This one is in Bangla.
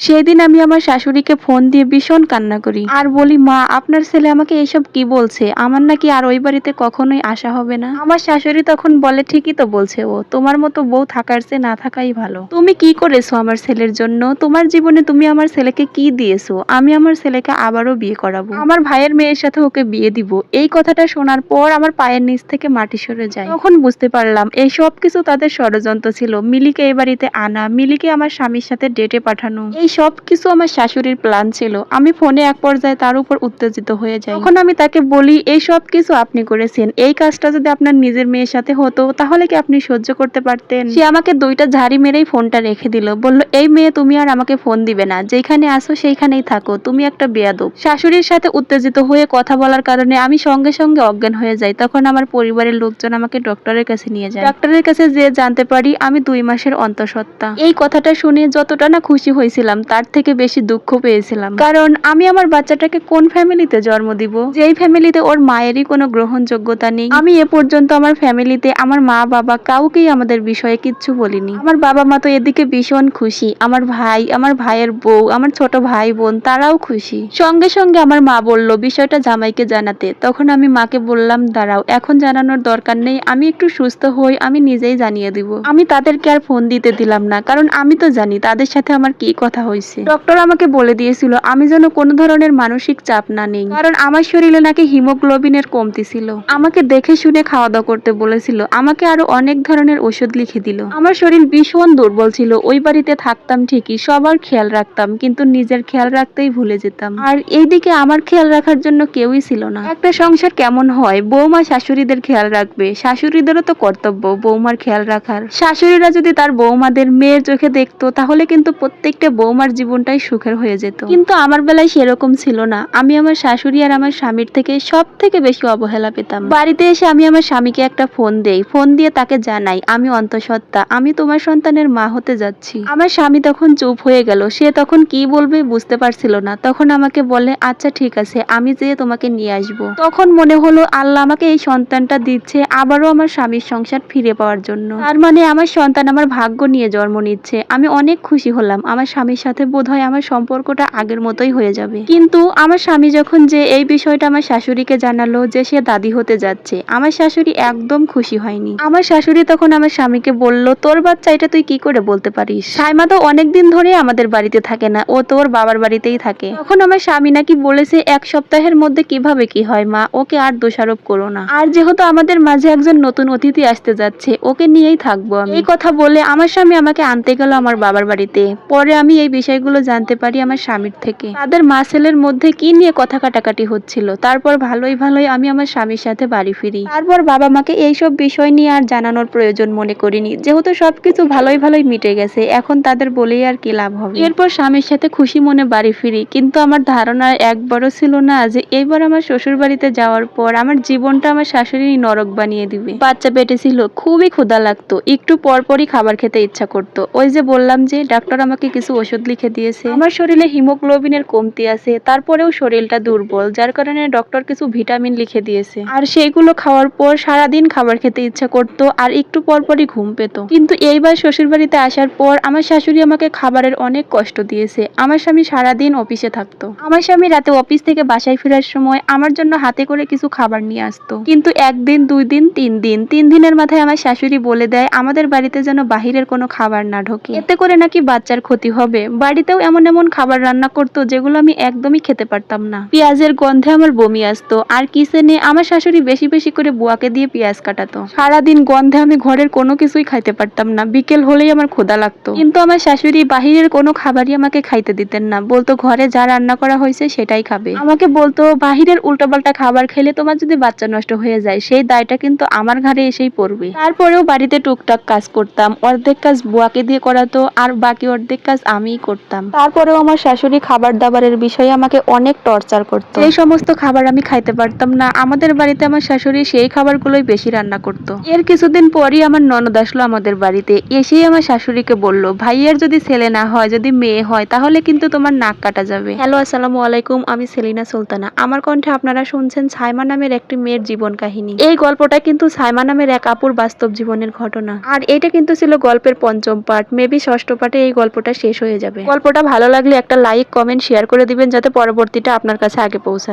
সেদিন আমি আমার শাশুড়িকে ফোন দিয়ে ভীষণ কান্না করি। আর বলি, মা, আপনার ছেলে আমাকে এইসব কি বলছে? আমার নাকি আর ওই বাড়িতে কখনোই আসা হবে না। আমার শাশুড়ি তখন বলে, ঠিকই তো বলছে ও। তোমার মতো বউ থাকার চেয়ে না থাকাই ভালো। তুমি কি করেছ আমার ছেলের জন্য? তোমার জীবনে তুমি আমার ছেলেকে কি দিয়েছ? আমি আমার ছেলেকে আবারও বিয়ে করাবো। আমার ভাইয়ের মেয়ের সাথে ওকে বিয়ে দিব। এই কথাটা শোনার পর আমার পায়ের নিচ থেকে মাটি সরে যায়। তখন বুঝতে পারলাম, এই সব কিছু তাদের ষড়যন্ত্র ছিল। মিলিকে এই বাড়িতে আনা, মিলিকে আমার স্বামীর সাথে ডেটে পাঠানো। এই সব কিছু আমার শাশুড়ির প্ল্যান ছিল। আমি ফোনে এক পর্যায়ে তার উপর উত্তেজিত হয়ে যাই। তখন আমি তাকে বলি, এই সব কিছু আপনি করেছেন। এই কাজটা যদি আপনার নিজের মেয়ের সাথে হতো, তাহলে কি আপনি সহ্য করতে পারতেন? সে আমাকে দুইটা ঝাড়ি মেরেই ফোনটা রেখে দিল। বলল, এই মেয়ে, তুমি আর আমাকে ফোন দিবে না। যেখানে আসো সেইখানেই থাকো। তুমি একটা বেয়াদব। শাশুড়ির সাথে উত্তেজিত হয়ে কথা বলার কারণে আমি সঙ্গে সঙ্গে অজ্ঞান হয়ে যাই। তখন আমার পরিবারের লোকজন আমাকে ডক্টরের কাছে নিয়ে যায়। ডক্টরের কাছে যে জানতে পারি, আমি দুই মাসের অন্তঃসত্ত্বা। এই কথাটা শুনে যতটা না খুশি হয়েছিলাম তার থেকে বেশি দুঃখ পেয়েছিলাম। কারণ আমি আমার বাচ্চাটাকে কোন ফ্যামিলিতে জন্ম দিব? যেই ফ্যামিলিতে ওর মায়েরই কোনো গ্রহণযোগ্যতা নেই। আমি এ পর্যন্ত আমার ফ্যামিলিতে আমার মা, বাবা কাউকেই আমাদের বিষয়ে কিচ্ছু বলিনি। আমার বাবা মা তো এদিকে ভীষণ খুশি। আমার ভাই, আমার ভাইয়ের বউ, আমার ছোট ভাই বোন, তারাও খুশি। সঙ্গে সঙ্গে আমার মা বলল, বিষয়টা জামাইকে জানাতে। তখন আমি মাকে বললাম, দাঁড়াও, এখন জানানোর দরকার নেই। আমি একটু সুস্থ হই, আমি নিজেই জানিয়ে দিব। আমি তাদেরকে আর ফোন দিতে দিলাম না, কারণ আমি তো জানি তাদের সাথে আমার কি কথা হয়েছে। ডক্টর আমাকে বলে দিয়েছিল, আমি যেন কোনো ধরনের মানসিক চাপ না নেই। কারণ আমার শরীরে নাকি হিমোগ্লোবিনের কমতি ছিল। আমাকে দেখে শুনে খাওয়া দাওয়া করতে বলেছিল, আমাকে আরও অনেক ধরনের ওষুধ লিখে দিল। আমার শরীর ভীষণ দুর্বল ছিল, ওই বাড়িতে থাকতাম ঠিকই, সবার খেয়াল রাখতাম, কিন্তু নিজের খেয়াল রাখতেই ভুলে যেতাম। আর এইদিকে আমার খেয়াল রাখার জন্য কেউই ছিল না। একটা সংসার কেমন হয়? বৌমা শাশুড়িদের খেয়াল রাখবে। শাশুড়িদেরও তো কর্তব্য বৌমার খেয়াল রাখার। শাশুড়িরা যদি তার বৌমাদের মেয়ের চোখে দেখতো, তাহলে কিন্তু প্রত্যেকটা বৌমার জীবনটাই সুখের হয়ে যেত। কিন্তু আমার বেলায় সেরকম ছিল না। আমি আমার শাশুড়ি আর আমার স্বামীর থেকে সব থেকে বেশি অবহেলা পেতাম। বাড়িতে এসে আমি আমার স্বামীকে একটা ফোন দেই। ফোন দিয়ে তাকে জানাই, আমি অন্তঃসত্ত্বা, আমি তোমার সন্তানের মা হতে যাচ্ছি। আমার স্বামী তখন চুপ হয়ে গেল। সে তখন কি বলবে বুঝতে পারছিল না। তখন আমাকে বলে আচ্ছা ঠিক আছে, আমি যেয়ে তোমাকে নিয়ে আসব। তখন মনে হলো, আল্লাহ আমাকে এই সন্তানটা দিচ্ছে আবারও আমার স্বামীর সংসার ফিরে পাওয়ার জন্য। তার মানে আমার সন্তান আমার ভাগ্য নিয়ে জন্ম নিচ্ছে। আমি অনেক খুশি হলাম। আমার স্বামীর সাথে বোধহয় আমার সম্পর্কটা আগের মতোই হয়ে যাবে। কিন্তু আমার স্বামী যখন যে এই বিষয়টা আমার শাশুড়িকে জানালো যে সে দাদি হতে যাচ্ছে, আমার শাশুড়ি একদম খুশি হয়নি। আমার শাশুড়ি তখন আমার স্বামীকে বলল, তোর বাচ্চা, এটা তুই কি করে বলতে পারিস? সাইমা তো অনেকদিন ধরে আমাদের বাড়িতে থাকে না, ও তোর বাবার বাড়িতেই থাকে। তখন আমার স্বামী নাকি বলেছে, এক সপ্তাহের মধ্যে কীভাবে কি হয় মা, ওকে আর দোষারোপ করো না। আর যেহেতু আমাদের মাঝে একজন নতুন অতিথি আসতে যাচ্ছে, ওকে নিয়েই থাকব আমি। এই কথা বলে আমার স্বামী আমাকে আনতে গেল আমার বাবার বাড়িতে। পরে আমি এই বিষয়গুলো জানতে পারি আমার স্বামীর থেকে। তাদের মা ছেলের মধ্যে কি নিয়ে কথা কাটাকাটি হচ্ছিল? তারপর ভালোই ভালোই আমি আমার স্বামীর সাথে বাড়ি ফিরি। তারপর বাবা মাকে এইসব বিষয় নিয়ে আর জানানোর প্রয়োজন মনে করিনি। যেহেতু সবকিছু ভালোই ভালোই মিটে গেছে, এখন তাদের বলেই আর কি লাভ হবে। এরপর স্বামীর সাথে খুশি মনে বাড়ি ফিরি, কিন্তু আমার ধারণা একবারও ছিল না যে এইবার আমার শ্বশুর বাড়িতে যাওয়ার পর আমার জীবনটা আমার শাশুড়ি নরক বানিয়ে দিবে। বাচ্চা পেটে ছিল, খুবই ক্ষুধা লাগতো, একটু পরপরই খাবার খেতে ইচ্ছা করতো। ওই যে বললাম যে, ডাক্তার আমাকে কিছু ওষুধ লিখে দিয়েছে। আমার শরীরে হিমোগ্লোবিনের কমতি আছে, তারপরেও শরীরটা দুর্বল, যার কারণে ডক্টর কিছু ভিটামিন লিখে দিয়েছে। আর সেইগুলো খাওয়ার পর সারাদিন খাবার খেতে ইচ্ছা করতো আর একটু পরপরই ঘুম পেত। কিন্তু এইবার শ্বশুর বাড়িতে আসার পর আমার শাশুড়ি আমাকে খাবারের অনেক কষ্ট দিয়েছে। আমার স্বামী সারাদিন অফিসে থাকতো। আমার স্বামী রাতে অফিস থেকে বাসায় ফেরার সময় আমার জন্য হাতে করে কিছু খাবার নিয়ে আসতো। কিন্তু একদিন দুই দিন তিন দিন তিন দিনের মাথায় আমার শাশুড়ি বলে দেয়, আমাদের বাড়িতে যেন বাহিরের কোনো খাবার না ঢোকে। এতে করে নাকি বাচ্চার ক্ষতি হবে। বাড়িতেও এমন এমন খাবার রান্না করতো যেগুলো আমি একদমই খেতে পারতাম না। পেঁয়াজের গন্ধে আমার বমি আসতো, আর কিচেনে আমার শাশুড়ি বেশি বেশি করে বুয়াকে দিয়ে পেঁয়াজ কাটাতো। সারাদিন গন্ধে আমি ঘরের কোনো কিছুই খাইতে পারতাম না, বিকেল হলেই আমার ক্ষুধা লাগতো। কিন্তু আমার শাশুড়ি বাহিরের কোনো খাবারই আমাকে খাইতে দিতেন না, বলতো ঘরে যা রান্না করা হয়েছে সেটাই খাবে। আমাকে বলতো, বাহিরের উল্টোপাল্টা খাবার খেলে তোমার যদি বাচ্চা নষ্ট হয়ে যায়, সেই দায়টা কিন্তু আমার ঘাড়ে এসেই পড়বে। তারপরেও বাড়িতে টুকটাক কাজ করতাম, অর্ধেক কাজ বুয়াকে দিয়ে করাতো, আর বাকি অর্ধেক কাজ আমিই করতাম। তারপরেও আমার শাশুড়ি খাবার দাবারের বিষয়ে আমাকে অনেক টর্চার করতো। এই সমস্ত খাবার আমি খাইতে পারতাম না। আমাদের বাড়িতে আমার শাশুড়ি সেই খাবারগুলোই বেশি রান্না করতো। এর কিছুদিন পরই আমার ননদ আসলো আমাদের বাড়িতে। এসেই আমার শাশুড়িকে বলল ভাইয়ের যদি ছেলে না হয় যদি মেয়ে হয় তাহলে কিন্তু তোমার নাক কাটা যাবে। হ্যালো আসসালামু আলাইকুম আমি সেলিনা সুলতানা। আমার কণ্ঠে আপনারা শুনছেন সাইমা নামের একটি মেয়ের জীবন কাহিনী। এই গল্পটা কিন্তু সাইমা নামের এক আপুর বাস্তব জীবনের ঘটনা। আর এটা কিন্তু ছিল গল্পের পঞ্চম পার্ট মেবি ষষ্ঠ পার্টে এই গল্পটা শেষ হয়ে যাবে। যাবে। গল্পটা ভালো লাগলে একটা লাইক কমেন্ট শেয়ার করে দিবেন যাতে পরবর্তীটা আপনার কাছে আগে পৌঁছায়।